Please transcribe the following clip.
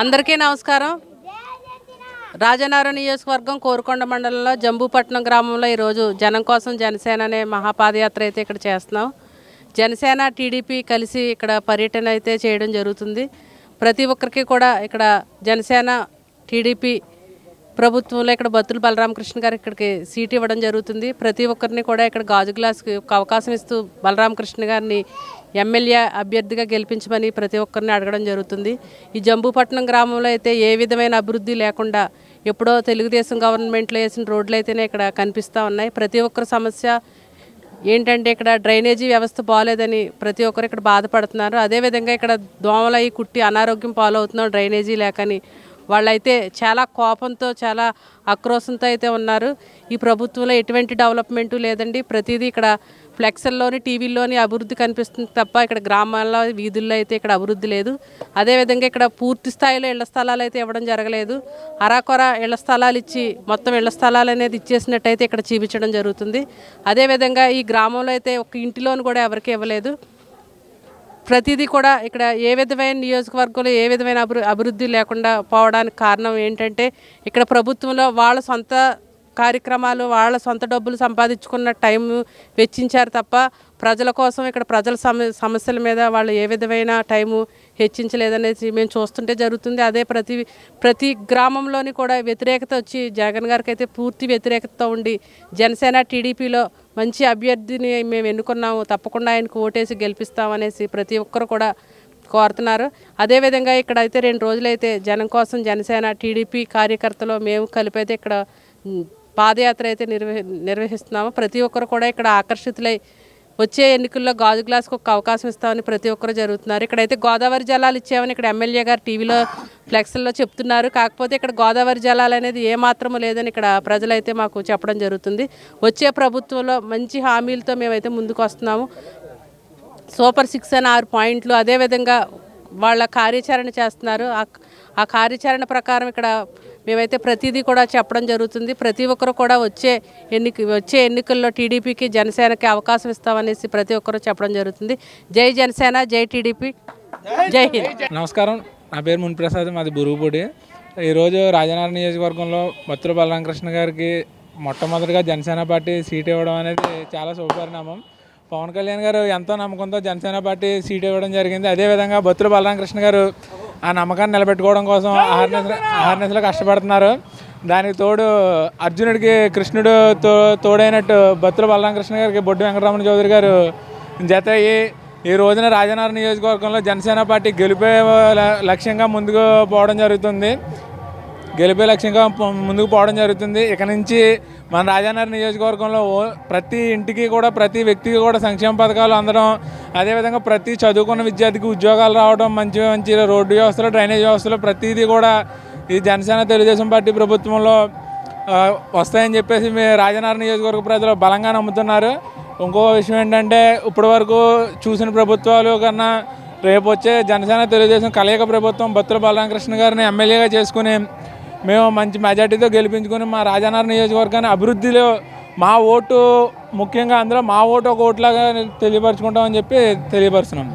అందరికీ నమస్కారం. రాజనగరం నియోజకవర్గం కోరుకొండ మండలంలో జంబూపట్నం గ్రామంలో ఈరోజు జనం కోసం జనసేన అనే మహాపాదయాత్ర అయితే ఇక్కడ చేస్తున్నాం. జనసేన టీడీపీ కలిసి ఇక్కడ పర్యటన అయితే చేయడం జరుగుతుంది. ప్రతి ఒక్కరికి కూడా ఇక్కడ జనసేన టీడీపీ ప్రభుత్వంలో ఇక్కడ బత్తుల బలరామకృష్ణ గారు ఇక్కడికి సీట్ ఇవ్వడం జరుగుతుంది. ప్రతి ఒక్కరిని కూడా ఇక్కడ గాజు గ్లాస్కి ఒక అవకాశం ఇస్తూ బలరామకృష్ణ గారిని ఎమ్మెల్యే అభ్యర్థిగా గెలిపించమని ప్రతి ఒక్కరిని అడగడం జరుగుతుంది. ఈ జంబూపట్నం గ్రామంలో అయితే ఏ విధమైన అభివృద్ధి లేకుండా ఎప్పుడో తెలుగుదేశం గవర్నమెంట్లో వేసిన రోడ్లు అయితేనే ఇక్కడ కనిపిస్తూ ఉన్నాయి. ప్రతి ఒక్కరి సమస్య ఏంటంటే ఇక్కడ డ్రైనేజీ వ్యవస్థ బాగాలేదని ప్రతి ఒక్కరు ఇక్కడ బాధపడుతున్నారు. అదేవిధంగా ఇక్కడ దోమలు అయి కుట్టి అనారోగ్యం పాలవుతున్నాం డ్రైనేజీ లేకని. వాళ్ళైతే చాలా కోపంతో చాలా ఆక్రోశంతో అయితే ఉన్నారు. ఈ ప్రభుత్వంలో ఎటువంటి డెవలప్మెంట్ లేదండి. ప్రతిదీ ఇక్కడ ఫ్లెక్సల్లోని టీవీల్లోని అభివృద్ధి కనిపిస్తుంది తప్ప ఇక్కడ గ్రామాల్లో వీధుల్లో అయితే ఇక్కడ అభివృద్ధి లేదు. అదేవిధంగా ఇక్కడ పూర్తి స్థాయిలో ఇళ్ళ స్థలాలు అయితే ఇవ్వడం జరగలేదు. అరాకొర ఇళ్ళ స్థలాలు ఇచ్చి మొత్తం ఇళ్ళ స్థలాలు అనేది ఇచ్చేసినట్టయితే ఇక్కడ చూపించడం జరుగుతుంది. అదేవిధంగా ఈ గ్రామంలో అయితే ఒక ఇంటిలోను కూడా ఎవరికి ఇవ్వలేదు. ప్రతిదీ కూడా ఇక్కడ ఏ విధమైన నియోజకవర్గంలో ఏ విధమైన అభివృద్ధి లేకుండా పోవడానికి కారణం ఏంటంటే ఇక్కడ ప్రభుత్వంలో వాళ్ళ సొంత కార్యక్రమాలు వాళ్ళ సొంత డబ్బులు సంపాదించుకున్న టైం వెచ్చించారు తప్ప ప్రజల కోసం ఇక్కడ ప్రజల సమ సమస్యల మీద వాళ్ళు ఏ విధమైన టైము హెచ్చించలేదనేసి మేము చూస్తుంటే జరుగుతుంది. అదే ప్రతి ప్రతి గ్రామంలోని కూడా వ్యతిరేకత వచ్చి జగన్ గారికి అయితే పూర్తి వ్యతిరేకతతో ఉండి జనసేన టీడీపీలో మంచి అభ్యర్థిని మేము ఎన్నుకున్నాము తప్పకుండా ఆయనకు ఓటేసి గెలిపిస్తామనేసి ప్రతి ఒక్కరు కూడా కోరుతున్నారు. అదేవిధంగా ఇక్కడ అయితే రెండు రోజులైతే జనం కోసం జనసేన టీడీపీ కార్యకర్తలు మేము కలిపి అయితే ఇక్కడ పాదయాత్ర అయితే నిర్వహి నిర్వహిస్తున్నాము. ప్రతి ఒక్కరు కూడా ఇక్కడ ఆకర్షితులై వచ్చే ఎన్నికల్లో గాజు గ్లాస్కి ఒక అవకాశం ఇస్తామని ప్రతి ఒక్కరు జరుగుతున్నారు. ఇక్కడైతే గోదావరి జలాలు ఇచ్చామని ఇక్కడ ఎమ్మెల్యే గారు టీవీలో ఫ్లెక్స్లో చెప్తున్నారు. కాకపోతే ఇక్కడ గోదావరి జలాలు అనేది ఏ లేదని ఇక్కడ ప్రజలైతే మాకు చెప్పడం జరుగుతుంది. వచ్చే ప్రభుత్వంలో మంచి హామీలతో మేమైతే ముందుకు వస్తున్నాము. సూపర్ సిక్స్ అని ఆరు పాయింట్లు అదేవిధంగా వాళ్ళ కార్యాచరణ చేస్తున్నారు. ఆ- కార్యాచరణ ప్రకారం ఇక్కడ మేమైతే ప్రతిదీ కూడా చెప్పడం జరుగుతుంది. ప్రతి ఒక్కరు కూడా వచ్చే ఎన్నిక వచ్చే ఎన్నికల్లో టీడీపీకి జనసేనకి అవకాశం ఇస్తామనేసి ప్రతి ఒక్కరు చెప్పడం జరుగుతుంది. జై జనసేన జై టీడీపీ. జై హింద్. నమస్కారం. నా పేరు మునిప్రసాద్ మాది బురుగుపూడి. ఈరోజు రాజనగరం నియోజకవర్గంలో మత్తుల బలరామకృష్ణ గారికి మొట్టమొదటిగా జనసేన పార్టీ సీట్ ఇవ్వడం అనేది చాలా శుభపరిణామం. పవన్ కళ్యాణ్ గారు ఎంతో నమ్మకంతో జనసేన పార్టీ సీట్ ఇవ్వడం జరిగింది. అదేవిధంగా బొత్తుల బలరామకృష్ణ గారు ఆ నమ్మకాన్ని నిలబెట్టుకోవడం కోసం ఆహార్నెస్ ఆహార్నెస్లో కష్టపడుతున్నారు. దానికి తోడు అర్జునుడికి కృష్ణుడు తో తోడైనట్టు బత్తుల బలరామకృష్ణ గారికి బొడ్డు వెంకటరమణ చౌదరి గారు జత అయ్యి ఈ రోజున రాజనగరం నియోజకవర్గంలో జనసేన పార్టీ గెలిపే ల- లక్ష్యంగా ముందుకు పోవడం జరుగుతుంది. గెలిపే లక్ష్యంగా ముందుకు పోవడం జరుగుతుంది. ఇక నుంచి మన రాజానగర్ నియోజకవర్గంలో ఓ- ప్రతి ఇంటికి కూడా ప్రతి వ్యక్తికి కూడా సంక్షేమ పథకాలు అందడం అదేవిధంగా ప్రతి చదువుకున్న విద్యార్థికి ఉద్యోగాలు రావడం మంచి మంచి రోడ్డు వ్యవస్థలో డ్రైనేజ్ వ్యవస్థలో ప్రతిదీ కూడా ఈ జనసేన తెలుగుదేశం పార్టీ ప్రభుత్వంలో వస్తాయని చెప్పేసి మీ రాజనగర్ నియోజకవర్గ ప్రజలు బలంగా నమ్ముతున్నారు. ఇంకో విషయం ఏంటంటే ఇప్పటి వరకు చూసిన ప్రభుత్వాలు కన్నా రేపు వచ్చే జనసేన తెలుగుదేశం కలయిక ప్రభుత్వం బత్తుల బలరామకృష్ణ గారిని ఎమ్మెల్యేగా చేసుకుని మేము మంచి మెజార్టీతో గెలిపించుకుని మా రాజానగర్ నియోజకవర్గాన్ని అభివృద్ధిలో మా ఓటు ముఖ్యంగా అందులో మా ఓటు ఒక ఓట్లాగా తెలియపరచుకుంటామని చెప్పి తెలియపరుస్తున్నాం.